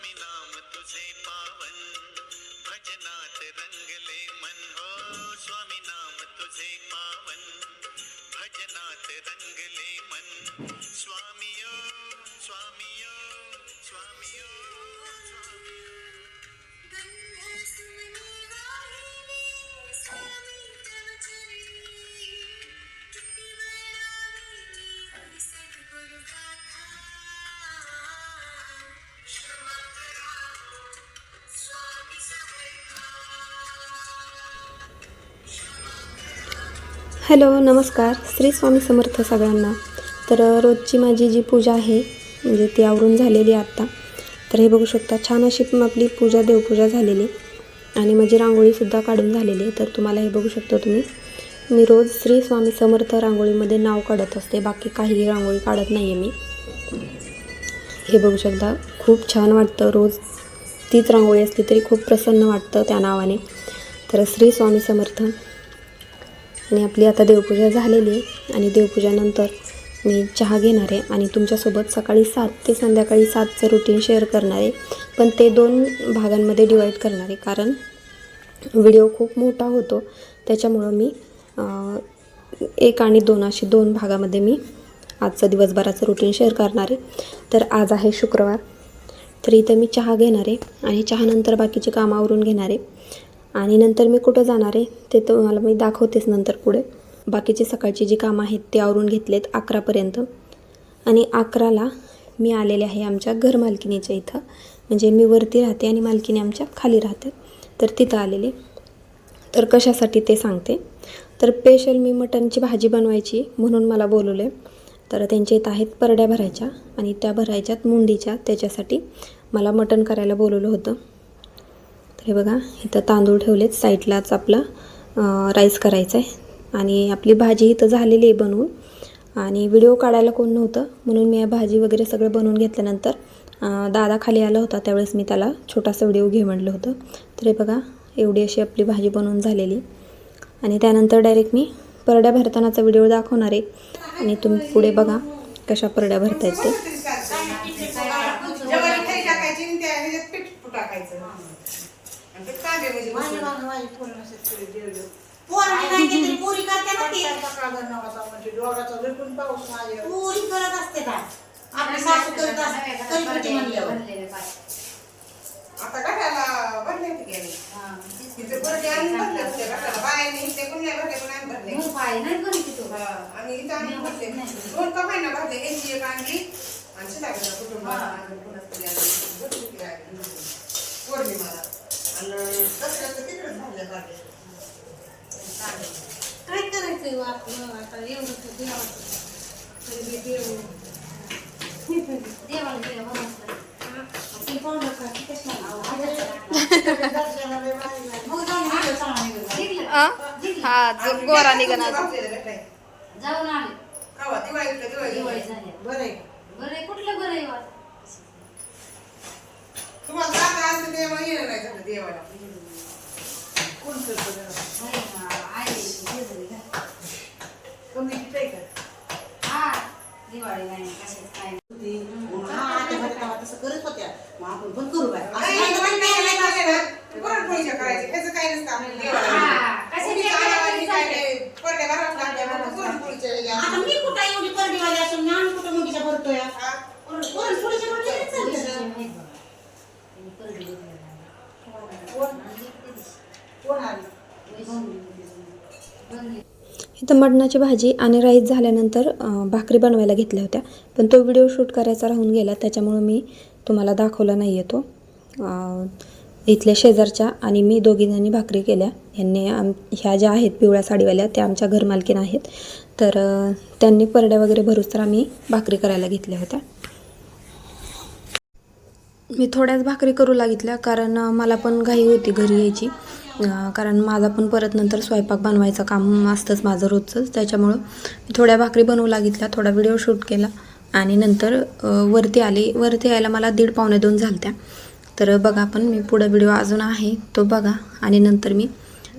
स्वामी नाम तुझे पावन भजनात रंगले मन. हो स्वामी नाम हॅलो नमस्कार. श्री स्वामी समर्थ सगळ्यांना. तर रोजची माझी जी पूजा आहे म्हणजे ती आवरून झालेली आहे आत्ता. तर हे बघू शकता छान अशी आपली पूजा देवपूजा झालेली. आणि माझी रांगोळीसुद्धा काढून झालेली आहे. तर तुम्हाला हे बघू शकता तुम्ही. मी रोज श्री स्वामी समर्थ रांगोळीमध्ये नाव काढत असते. बाकी काही रांगोळी काढत नाही आहे मी. हे बघू शकता खूप छान वाटतं. रोज तीच रांगोळी असली तरी खूप प्रसन्न वाटतं त्या नावाने. तर श्री स्वामी समर्थ आणि आपली आता देवपूजा झालेली आहे आणि देवपूजानंतर मी चहा घेणार आहे आणि तुमच्यासोबत सकाळी सात ते संध्याकाळी सातचं रुटीन शेअर करणार आहे. पण ते दोन भागांमध्ये डिवाईड करणार आहे. कारण व्हिडिओ खूप मोठा होतो. त्याच्यामुळं मी एक आणि दोन अशी दोन भागामध्ये मी आजचं दिवसभराचं रुटीन शेअर करणार आहे. तर आज आहे शुक्रवार. तर इथं मी चहा घेणार आहे आणि चहानंतर बाकीचे कामं आवरून घेणार आहे. आणि नंतर मी कुठं जाणार आहे ते तुम्हाला मी दाखवतेच नंतर पुढे. बाकीची सकाळची जी कामं आहेत ते आवरून घेतलेत अकरापर्यंत. आणि अकराला मी आलेले आहे आमच्या घर मालकिनीच्या इथं. म्हणजे मी वरती राहते आणि मालकिनी आमच्या खाली राहते. तर तिथं आलेले. तर कशासाठी ते सांगते. तर स्पेशल मी मटणची भाजी बनवायची म्हणून मला बोलवले. तर त्यांच्या इथं आहेत परड्या भरायच्या आणि त्या भरायच्यात मुंडीच्या त्याच्यासाठी मला मटण करायला बोलवलं होतं. तर हे बघा इथं तांदूळ ठेवलेत. साईडलाच आपला राईस करायचा आहे आणि आपली भाजी इथं झालेली आहे बनवून. आणि व्हिडिओ काढायला कोण नव्हतं म्हणून मी या भाजी वगैरे सगळं बनवून घेतल्यानंतर दादा खाली आला होता. त्यावेळेस मी त्याला छोटासा व्हिडिओ घे म्हटलं होतं. तर हे बघा एवढी अशी आपली भाजी बनवून झालेली. आणि त्यानंतर डायरेक्ट मी परड्या भरतानाचा व्हिडिओ दाखवणार आहे. आणि तुम्ही पुढे बघा कशा परड्या भरता येते ज्वारी खाली टाकायची आणि त्या ह्याच्यात पीठ टाकायचं आणि ते कांदे म्हणजे माझी बसून. नाही केली, पोरी करते ना ती. पोरी करत असते का आपली सासू करत असते करी होती म्हणल्यावर आता गटाला भरले होते की तिथे भरले आणि भरले होते गटाला. बायांनी इथे कोण नाही भरले, कोण आम्ही भरले. आणि इथं आम्ही भरले. दोन का महिना भरले. यांची एक आपलं आता एवढं देवाचं. देव. हा, आपण. हा वर्षी भाजलेलं भेटाय. जाऊन आले दिवाळी. झाली बरं आहे. कुठलं बरं आहे? तुम्हाला येणं नाही झालं देवाला. कोण करतं जरा? कमी किती का? हा, दिवाळी नाही कशाच काय हा, तसं करत होत्या. मग आपण पण करू बाय. नसतं. हा, आवाज काय. आता मी कुठं एवढी परडीवाली असून मी आम्ही कुठं मुंगीच्या भरतोय? हा. घेतलेली आहे. कोण? कोण? आली. इथं मटणाची भाजी आणि राईस झाल्यानंतर भाकरी बनवायला घेतल्या होत्या. पण तो व्हिडिओ शूट करायचा राहून गेला त्याच्यामुळं मी तुम्हाला दाखवला नाही आहे तो इथल्या शेजारच्या आणि मी दोघीजणी भाकरी केल्या. यांनी आम ह्या ज्या आहेत पिवळ्या साडीवाल्या त्या आमच्या घरमालकीन आहेत. तर त्यांनी परड्या वगैरे भरूच तर आम्ही भाकरी करायला घेतल्या होत्या. मी थोड्याच भाकरी करू लागितल्या कारण मला पण घाई होती घरी यायची. कारण माझा पण परत नंतर स्वयंपाक बनवायचं काम असतंच माझं रोजचंच. त्याच्यामुळं मी थोड्या भाकरी बनवू लागितल्या थोडा व्हिडिओ शूट केला आणि नंतर वरती आली. वरती यायला मला दीड पावणे दोन झालत्या. तर बघा पण मी पुढं व्हिडिओ अजून आहे तो बघा. आणि नंतर मी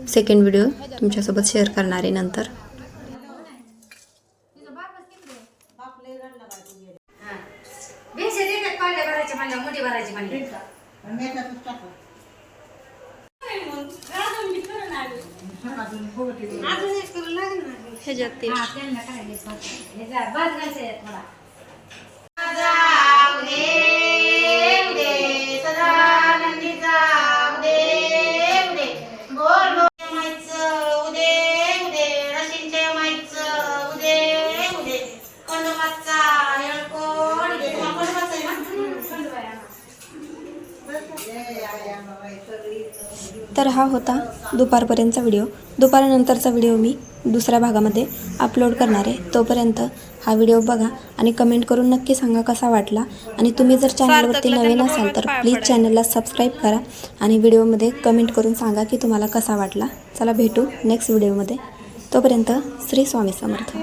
सेकंड व्हिडिओ तुमच्यासोबत शेअर करणार आहे नंतर. हा. भेसे देतात पांढऱ्या भरायच्या म्हणलं उदे भरायची म्हणली आणि याच्यातच टाका. पण तर हा होता दुपारपर्यंतचा व्हिडिओ. दुपारनंतरचा व्हिडिओ मी दुसऱ्या भागामध्ये अपलोड करणार आहे. तोपर्यंत हा व्हिडिओ बघा आणि कमेंट करून नक्की सांगा कसा वाटला. आणि तुम्ही जर चॅनलवरती नवीन असाल तर प्लीज चॅनलला सबस्क्राईब करा आणि व्हिडिओमध्ये कमेंट करून सांगा की तुम्हाला कसा वाटला. चला भेटू नेक्स्ट व्हिडिओमध्ये तोपर्यंत श्री स्वामी समर्थ.